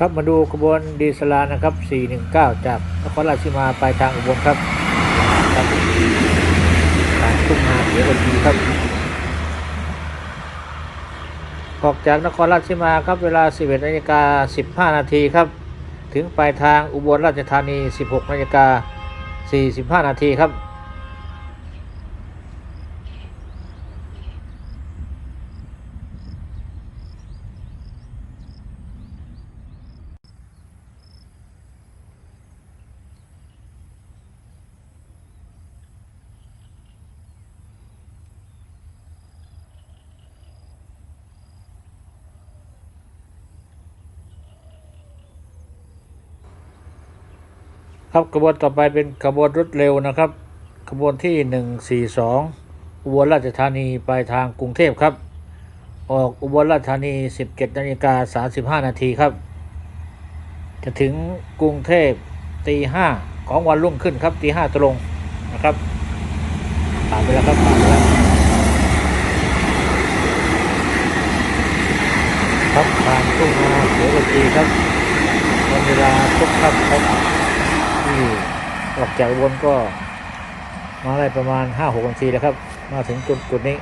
ครับมาดูขบวนดีสลานะครับ 419 จากนครราชสีมาไปทางอุบลครับครับทางทุ่งนาเขียวอดีครับ ออกจากนครราชสีมาครับเวลา 11นาฬิกา15 นาทีครับ ถึงปลายทางอุบลราชธานี 16นาฬิกา45 นาทีครับ ครับขบวนต่อไปเป็นขบวนรถเร็วนะครับ ขบวนที่ 142 อุบลราชธานีไปทางกรุงเทพครับ ออกอุบลราชธานี 17นาฬิกา35 นาทีครับ จะถึงกรุงเทพตีห้าของวันรุ่งขึ้นครับตีห้าตรงนะครับผ่านไปแล้วครับผ่านไปแล้วครับผ่านทุ่งนาเขียวกีครับวันเวลาทุกครับครับ ออกจากอุบลก็มาได้ประมาณห้าหกนาทีแล้วครับ มาถึงจุดจุดนี้